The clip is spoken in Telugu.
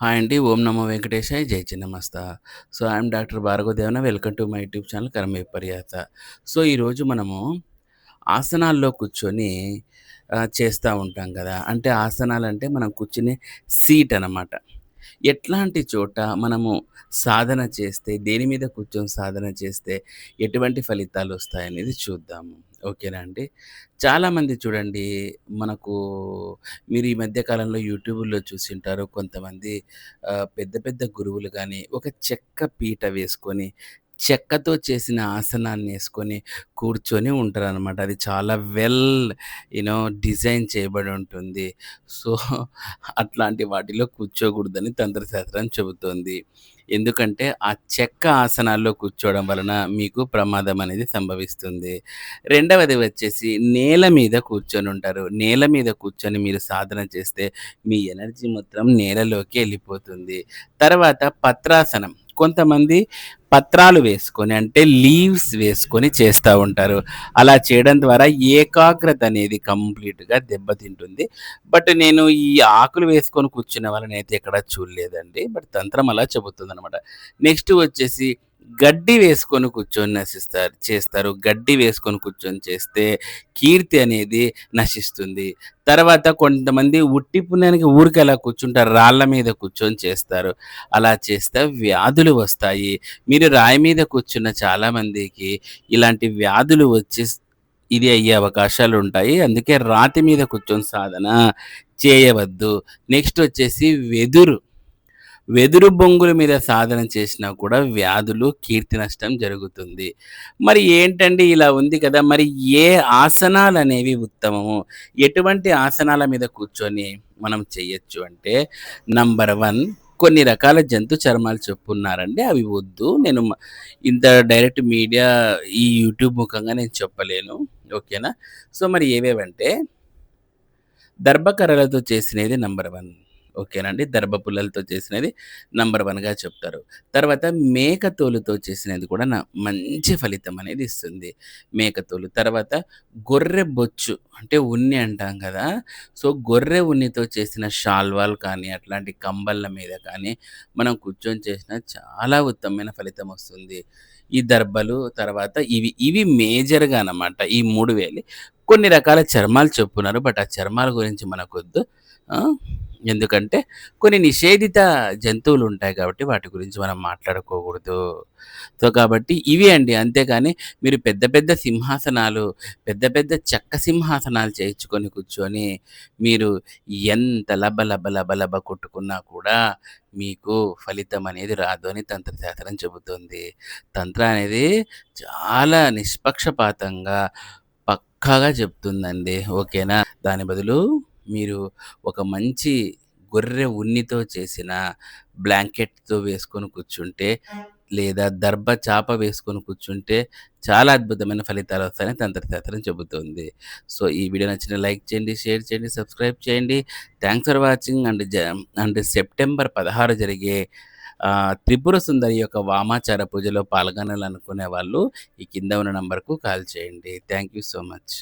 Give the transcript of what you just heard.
హాయ్ అండి. ఓం నమో వెంకటేశాయ. జై Chinnamasta. So, I'm doctor Bhargavadevan welcome to my YouTube channel కర్మ విపర్యాత సో, ఈరోజు మనము ఆసనాల్లో కూర్చొని చేస్తూ ఉంటాం కదా అంటే ఆసనాలంటే మనం కూర్చునే సీట్ అనమాట. ఎట్లాంటి చోట మనము సాధన చేస్తే, దేని మీద కూర్చొని సాధన చేస్తే ఎటువంటి ఫలితాలు వస్తాయనేది చూద్దాము. ఓకేనా అండి. చాలామంది చూడండి మనకు మీరు ఈ మధ్యకాలంలో యూట్యూబ్లో చూసి ఉంటారు కొంతమంది పెద్ద పెద్ద గురువులు కానీ ఒక చెక్క పీట వేసుకొని, చెక్కతో చేసిన ఆసనాన్ని వేసుకొని కూర్చొని ఉంటారనమాట. అది చాలా వెల్ యునో డిజైన్ చేయబడి ఉంటుంది. సో, అట్లాంటి వాటిలో కూర్చోకూడదని తంత్రశాస్త్రం చెబుతోంది. ఎందుకంటే, ఆ చెక్క ఆసనాల్లో కూర్చోవడం వలన మీకు ప్రమాదం అనేది సంభవిస్తుంది. రెండవది వచ్చేసి నేల మీద కూర్చొని ఉంటారు నేల మీద కూర్చొని మీరు సాధన చేస్తే మీ ఎనర్జీ మొత్తం నేలలోకి వెళ్ళిపోతుంది తర్వాత పత్రాసనం. కొంతమంది పత్రాలు వేసుకొని అంటే లీవ్స్ వేసుకొని చేస్తూ ఉంటారు. అలా చేయడం ద్వారా ఏకాగ్రత అనేది కంప్లీట్‌గా దెబ్బతింటుంది. బట్ నేను ఈ ఆకులు వేసుకొని కూర్చునే అయితే ఎక్కడా చూడలేదండి. బట్ తంత్రం అలా చెబుతుందనమాట. నెక్స్ట్ వచ్చేసి గడ్డి వేసుకొని కూర్చొని నశిస్తారు చేస్తారు. గడ్డి వేసుకొని కూర్చొని చేస్తే కీర్తి అనేది నశిస్తుంది. తర్వాత కొంతమంది ఉట్టి పుణ్యానికి ఊరికి అలా కూర్చుంటారు. రాళ్ళ మీద కూర్చొని చేస్తారు. అలా చేస్తే వ్యాధులు వస్తాయి. మీరు రాయి మీద కూర్చున్న చాలామందికి ఇలాంటి వ్యాధులు వచ్చి ఇది అయ్యే అవకాశాలు ఉంటాయి అందుకే రాతి మీద కూర్చొని సాధన చేయవద్దు. నెక్స్ట్ వచ్చేసి వెదురు. వెదురు బొంగుల మీద సాధన చేసినా కూడా వ్యాధులు, కీర్తి నష్టం జరుగుతుంది. మరి ఏంటండి ఇలా ఉంది కదా! మరి ఏ ఆసనాలు అనేవి ఉత్తమము? ఎటువంటి ఆసనాల మీద కూర్చొని మనం చెయ్యొచ్చు అంటే నంబర్ వన్ కొన్ని రకాల జంతు చర్మాలు చెప్పున్నారండి. అవి వద్దు. నేను ఇంత డైరెక్ట్ మీడియా ఈ యూట్యూబ్ ముఖంగా నేను చెప్పలేను. ఓకేనా. సో, మరి ఏవేవంటే దర్భకర్రలతో చేసినది నంబర్ వన్ ఓకేనండి. దర్భపుల్లలతో చేసినది నంబర్ వన్గా చెప్తారు. తర్వాత మేక తోలుతో చేసినది కూడా న మంచి ఫలితం అనేది ఇస్తుంది. మేకతోలు తర్వాత గొర్రె బొచ్చు అంటే ఉన్ని అంటాం కదా సో, గొర్రె ఉన్నితో చేసిన శాల్వాలు కానీ, అట్లాంటి కంబళ్ళ మీద కానీ మనం కూర్చొని చేసినా చాలా ఉత్తమమైన ఫలితం వస్తుంది. ఈ దర్భలు తర్వాత ఇవి, ఇవి మేజర్‌గా అనమాట ఈ మూడు వేలు కొన్ని రకాల చర్మాలు చెప్పున్నారు. బట్ ఆ చర్మాల గురించి మనకొద్దు. ఎందుకంటే కొన్ని నిషేధిత జంతువులు ఉంటాయి కాబట్టి వాటి గురించి మనం మాట్లాడుకోకూడదు. సో, కాబట్టి ఇవి అండి. అంతేకాని మీరు పెద్ద పెద్ద సింహాసనాలు, పెద్ద పెద్ద చెక్క సింహాసనాలు చేయించుకొని కూర్చొని మీరు ఎంత లబ లబ లబ లబ కొట్టుకున్నా కూడా మీకు ఫలితం అనేది రాదు అని తంత్రశాస్త్రం చెబుతుంది. తంత్ర అనేది చాలా నిష్పక్షపాతంగా, పక్కాగా చెప్తుందండి. ఓకేనా. దాని బదులు మీరు ఒక మంచి గొర్రె ఉన్నితో చేసిన బ్లాంకెట్‌తో వేసుకొని కూర్చుంటే, లేదా దర్భ చాప వేసుకొని కూర్చుంటే చాలా అద్భుతమైన ఫలితాలొస్తాయని తంత్రశాస్త్రం చెబుతుంది. సో, ఈ వీడియో నచ్చిన లైక్ చేయండి, షేర్ చేయండి, సబ్స్క్రైబ్ చేయండి. థాంక్స్ ఫర్ వాచింగ్ అండ్ జ అండ్ సెప్టెంబర్ 16 జరిగే త్రిపుర సుందరి యొక్క వామాచార పూజలో పాల్గొనాలనుకునే వాళ్ళు ఈ కింద ఉన్న నంబర్‌కు కాల్ చేయండి. Thank you so much.